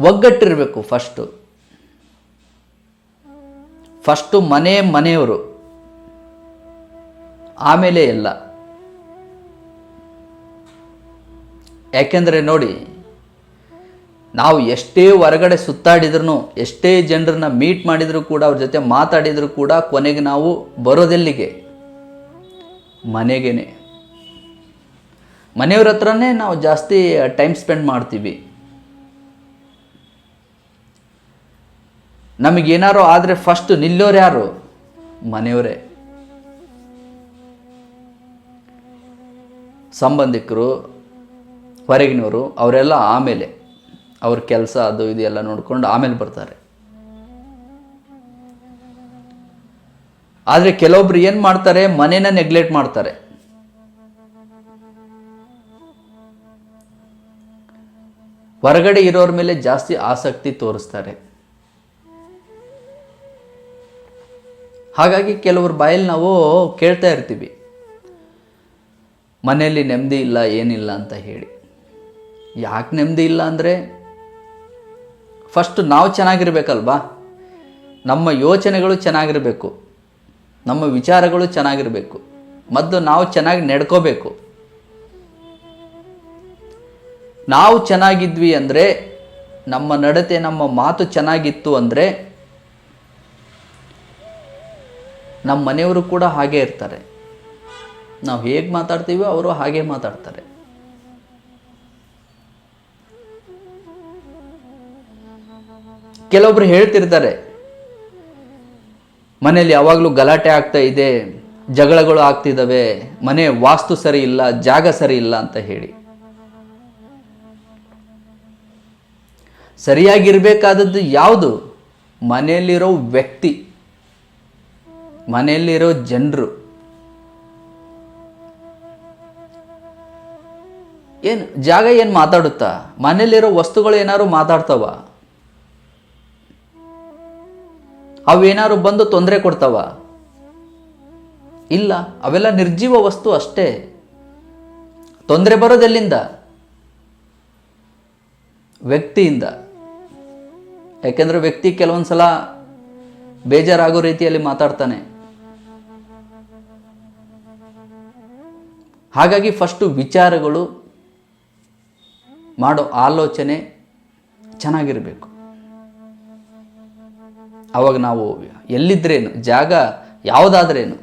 ಒಗ್ಗಟ್ಟಿರಬೇಕು first first ಮನೆ ಮನೆಯವರು. ಆಮೇಲೆ ಎಲ್ಲ. ಯಾಕೆಂದರೆ ನೋಡಿ, ನಾವು ಎಷ್ಟೇ ಹೊರಗಡೆ ಸುತ್ತಾಡಿದ್ರು ಎಷ್ಟೇ ಜನರನ್ನ ಮೀಟ್ ಮಾಡಿದರೂ ಕೂಡ, ಅವ್ರ ಜೊತೆ ಮಾತಾಡಿದರೂ ಕೂಡ ಕೊನೆಗೆ ನಾವು ಬರೋದೆಲ್ಲಿಗೆ? ಮನೆಗೇನೆ. ಮನೆಯವ್ರ ಹತ್ರನೇ ನಾವು ಜಾಸ್ತಿ ಟೈಮ್ ಸ್ಪೆಂಡ್ ಮಾಡ್ತೀವಿ. ನಮಗೇನಾರು ಆದರೆ ಫಸ್ಟ್ ನಿಲ್ಲೋರು ಯಾರು? ಮನೆಯವರೇ. ಸಂಬಂಧಿಕರು, ಹೊರಗಿನವರು, ಅವರೆಲ್ಲ ಆಮೇಲೆ ಅವ್ರ ಕೆಲಸ ಅದು ಇದು ಎಲ್ಲ ನೋಡ್ಕೊಂಡು ಆಮೇಲೆ ಬರ್ತಾರೆ. ಆದರೆ ಕೆಲವೊಬ್ರು ಏನು ಮಾಡ್ತಾರೆ? ಮನೇನ ನೆಗ್ಲೆಕ್ಟ್ ಮಾಡ್ತಾರೆ. ಹೊರಗಡೆ ಇರೋರ ಮೇಲೆ ಜಾಸ್ತಿ ಆಸಕ್ತಿ ತೋರಿಸ್ತಾರೆ. ಹಾಗಾಗಿ ಕೆಲವ್ರ ಬಾಯಲ್ಲಿ ನಾವು ಕೇಳ್ತಾ ಇರ್ತೀವಿ. ಮನೆಯಲ್ಲಿ ನೆಮ್ಮದಿ ಇಲ್ಲ, ಏನಿಲ್ಲ ಅಂತ ಹೇಳಿ. ಯಾಕೆ ನೆಮ್ಮದಿ ಇಲ್ಲ ಅಂದರೆ ಫಸ್ಟ್ ನಾವು ಚೆನ್ನಾಗಿರ್ಬೇಕಲ್ವಾ? ನಮ್ಮ ಯೋಚನೆಗಳು ಚೆನ್ನಾಗಿರಬೇಕು. ನಮ್ಮ ವಿಚಾರಗಳು ಚೆನ್ನಾಗಿರಬೇಕು. ಮೊದಲು ನಾವು ಚೆನ್ನಾಗಿ ನಡ್ಕೋಬೇಕು. ನಾವು ಚೆನ್ನಾಗಿದ್ವಿ ಅಂದರೆ, ನಮ್ಮ ನಡತೆ, ನಮ್ಮ ಮಾತು ಚೆನ್ನಾಗಿತ್ತು ಅಂದರೆ ನಮ್ಮ ಮನೆಯವರು ಕೂಡ ಹಾಗೆ ಇರ್ತಾರೆ. ನಾವು ಹೇಗೆ ಮಾತಾಡ್ತೀವೋ ಅವರು ಹಾಗೆ ಮಾತಾಡ್ತಾರೆ. ಕೆಲವೊಬ್ರು ಹೇಳ್ತಿರ್ತಾರೆ, ಮನೆಯಲ್ಲಿ ಯಾವಾಗಲೂ ಗಲಾಟೆ ಆಗ್ತಾ ಇದೆ, ಜಗಳಗಳು ಆಗ್ತಿದ್ದಾವೆ ಮನೆ ವಾಸ್ತು ಸರಿ ಇಲ್ಲ, ಜಾಗ ಸರಿ ಇಲ್ಲ ಅಂತ ಹೇಳಿ. ಸರಿಯಾಗಿರ್ಬೇಕಾದದ್ದು ಯಾವುದು? ಮನೆಯಲ್ಲಿರೋ ವ್ಯಕ್ತಿ. ಮನೆಯಲ್ಲಿರೋ ಜನರು ಏನು ಜಾಗ ಏನು ಮಾತಾಡುತ್ತಾ? ಮನೆಯಲ್ಲಿರೋ ವಸ್ತುಗಳು ಏನಾದ್ರು ಮಾತಾಡ್ತಾವ? ಅವೇನಾದ್ರು ಬಂದು ತೊಂದರೆ ಕೊಡ್ತಾವ? ಇಲ್ಲ, ಅವೆಲ್ಲ ನಿರ್ಜೀವ ವಸ್ತು ಅಷ್ಟೇ. ತೊಂದರೆ ಬರೋದೆಲ್ಲಿಂದ ವ್ಯಕ್ತಿಯಿಂದ. ಯಾಕೆಂದ್ರೆ ವ್ಯಕ್ತಿ ಕೆಲವೊಂದು ಸಲ ಬೇಜಾರಾಗೋ ರೀತಿಯಲ್ಲಿ ಮಾತಾಡ್ತಾನೆ. ಹಾಗಾಗಿ ಫಸ್ಟು ವಿಚಾರಗಳು ಮಾಡೋ ಆಲೋಚನೆ ಚೆನ್ನಾಗಿರಬೇಕು. ಆವಾಗ ನಾವು ಎಲ್ಲಿದ್ರೇನು, ಜಾಗ ಯಾವುದಾದ್ರೇನು,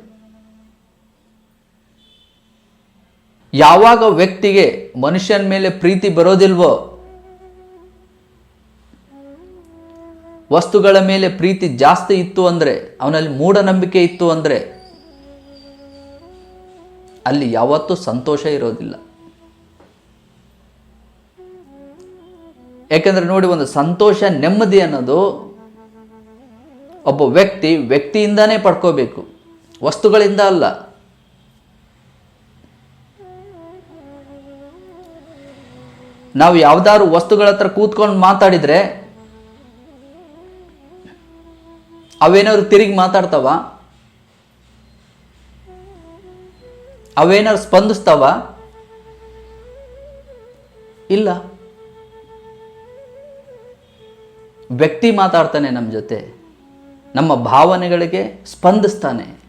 ಯಾವಾಗ ವ್ಯಕ್ತಿಗೆ ಮನುಷ್ಯನ ಮೇಲೆ ಪ್ರೀತಿ ಬರೋದಿಲ್ವೋ, ವಸ್ತುಗಳ ಮೇಲೆ ಪ್ರೀತಿ ಜಾಸ್ತಿ ಇತ್ತು ಅಂದರೆ, ಅವನಲ್ಲಿ ಮೂಢನಂಬಿಕೆ ಇತ್ತು ಅಂದರೆ ಅಲ್ಲಿ ಯಾವತ್ತೂ ಸಂತೋಷ ಇರೋದಿಲ್ಲ. ಯಾಕೆಂದ್ರೆ ನೋಡಿ ಒಂದು ಸಂತೋಷ, ನೆಮ್ಮದಿ ಅನ್ನೋದು ಒಬ್ಬ ವ್ಯಕ್ತಿ ವ್ಯಕ್ತಿಯಿಂದಾನೇ ಪಡ್ಕೋಬೇಕು. ವಸ್ತುಗಳಿಂದ ಅಲ್ಲ. ನಾವು ಯಾವ್ದಾದ್ರು ವಸ್ತುಗಳ ಹತ್ರ ಕೂತ್ಕೊಂಡು ಮಾತಾಡಿದ್ರೆ, ಅವೇನಾದ್ರು ತಿರುಗಿ ಮಾತಾಡ್ತಾವ? ಅವೇನಾದ್ರು ಸ್ಪಂದಿಸ್ತಾವ? ಇಲ್ಲ. ವ್ಯಕ್ತಿ ಮಾತಾಡ್ತಾನೆ ನಮ್ಮ ಜೊತೆ. ನಮ್ಮ ಭಾವನೆಗಳಿಗೆ ಸ್ಪಂದಿಸ್ತಾನೆ.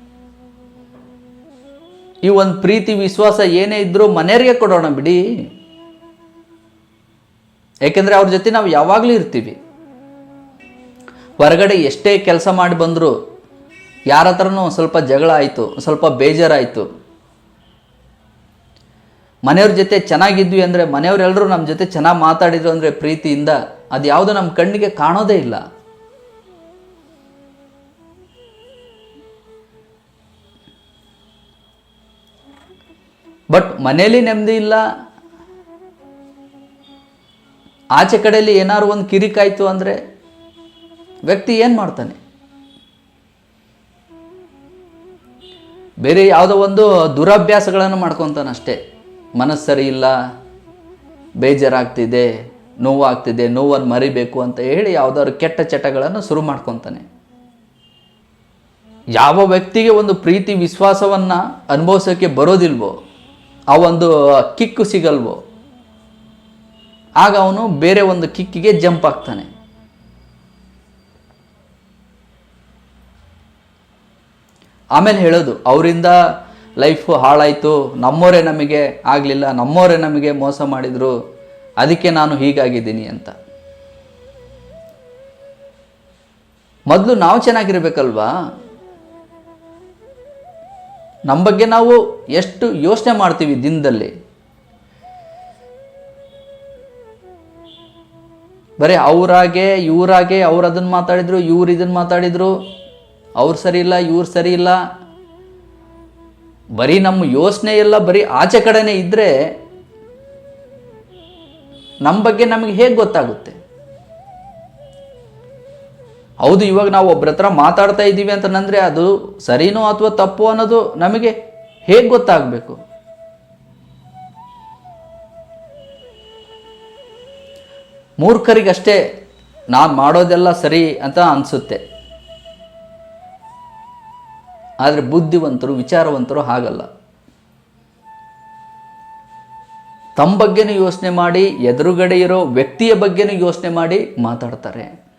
ಈ ಒಂದು ಪ್ರೀತಿ, ವಿಶ್ವಾಸ ಏನೇ ಇದ್ದರೂ ಮನೆಯವರಿಗೆ ಕೊಡೋಣ ಬಿಡಿ. ಏಕೆಂದರೆ ಅವ್ರ ಜೊತೆ ನಾವು ಯಾವಾಗಲೂ ಇರ್ತೀವಿ. ಹೊರಗಡೆ ಎಷ್ಟೇ ಕೆಲಸ ಮಾಡಿ ಬಂದರೂ ಯಾರ ಹತ್ರನೂ ಸ್ವಲ್ಪ ಜಗಳ ಆಯಿತು ಸ್ವಲ್ಪ ಬೇಜಾರಾಯಿತು. ಮನೆಯವ್ರ ಜೊತೆ ಚೆನ್ನಾಗಿದ್ವಿ ಅಂದರೆ ಮನೆಯವರೆಲ್ಲರೂ ನಮ್ಮ ಜೊತೆ ಚೆನ್ನಾಗಿ ಮಾತಾಡಿದ್ರು ಅಂದರೆ ಪ್ರೀತಿಯಿಂದ ಅದು ಯಾವುದು ನಮ್ಮ ಕಣ್ಣಿಗೆ ಕಾಣೋದೇ ಇಲ್ಲ. ಬಟ್ ಮನೇಲಿ ನೆಮ್ಮದಿ ಇಲ್ಲ. ಆಚೆ ಕಡೆಯಲ್ಲಿ ಏನಾದ್ರು ಒಂದು ಕಿರಿಕಾಯ್ತು ಅಂದರೆ ವ್ಯಕ್ತಿ ಏನು ಮಾಡ್ತಾನೆ? ಬೇರೆ ಯಾವುದೋ ಒಂದು ದುರಭ್ಯಾಸಗಳನ್ನು ಮಾಡ್ಕೊತಾನೆ ಅಷ್ಟೇ ಮನಸ್ಸು ಸರಿ ಇಲ್ಲ ಬೇಜಾರಾಗ್ತಿದೆ, ನೋವಾಗ್ತಿದೆ, ನೋವನ್ನು ಮರಿಬೇಕು ಅಂತ ಹೇಳಿ ಯಾವುದಾದ್ರು ಕೆಟ್ಟ ಚಟಗಳನ್ನು ಶುರು ಮಾಡ್ಕೊತಾನೆ. ಯಾವ ವ್ಯಕ್ತಿಗೆ ಒಂದು ಪ್ರೀತಿ ವಿಶ್ವಾಸವನ್ನು ಅನುಭವಿಸೋಕ್ಕೆ ಬರೋದಿಲ್ವೋ, ಆ ಒಂದು ಕಿಕ್ಕು ಸಿಗಲ್ವೋ, ಆಗ ಅವನು ಬೇರೆ ಒಂದು ಕಿಕ್ಕಿಗೆ ಜಂಪ್ ಆಗ್ತಾನೆ. ಆಮೇಲೆ ಹೇಳೋದು, ಅವರಿಂದ ಲೈಫು ಹಾಳಾಯಿತು. ನಮ್ಮವರೇ ನಮಗೆ ಆಗಲಿಲ್ಲ. ನಮ್ಮವರೇ ನಮಗೆ ಮೋಸ ಮಾಡಿದರು. ಅದಕ್ಕೆ ನಾನು ಹೀಗಾಗಿದ್ದೀನಿ ಅಂತ. ಮೊದಲು ನಾವು ಚೆನ್ನಾಗಿರ್ಬೇಕಲ್ವಾ? ನಮ್ಮ ಬಗ್ಗೆ ನಾವು ಎಷ್ಟು ಯೋಚನೆ ಮಾಡ್ತೀವಿ ದಿನದಲ್ಲಿ? ಬರೀ ಅವರಾಗೆ, ಇವರಾಗೆ, ಅವ್ರು ಅದನ್ನು ಮಾತಾಡಿದರು, ಇವ್ರು ಇದನ್ನು ಮಾತಾಡಿದರು. ಅವ್ರು ಸರಿ ಇಲ್ಲ, ಇವ್ರು ಸರಿ ಇಲ್ಲ. ಬರೀ ನಮ್ಮ ಯೋಚನೆ ಎಲ್ಲ ಬರೀ ಆಚೆ ಕಡೆನೇ ಇದ್ದರೆ ನಮ್ಮ ಬಗ್ಗೆ ನಮಗೆ ಹೇಗೆ ಗೊತ್ತಾಗುತ್ತೆ? ಹೌದು, ಇವಾಗ ನಾವು ಒಬ್ಬರ ಹತ್ರ ಮಾತಾಡ್ತಾ ಇದ್ದೀವಿ ಅಂತಂದ್ರೆ ಅದು ಸರಿನೋ ಅಥವಾ ತಪ್ಪು ಅನ್ನೋದು ನಮಗೆ ಹೇಗೆ ಗೊತ್ತಾಗಬೇಕು? ಮೂರ್ಖರಿಗಷ್ಟೇ ನಾನು ಮಾಡೋದೆಲ್ಲ ಸರಿ ಅಂತ ಅನಿಸುತ್ತೆ. ಆದರೆ ಬುದ್ಧಿವಂತರು, ವಿಚಾರವಂತರು ಹಾಗಲ್ಲ. ತಮ್ಮ ಬಗ್ಗೆನೂ ಯೋಚನೆ ಮಾಡಿ, ಎದುರುಗಡೆ ಇರೋ ವ್ಯಕ್ತಿಯ ಬಗ್ಗೆನೂ ಯೋಚನೆ ಮಾಡಿ ಮಾತಾಡ್ತಾರೆ.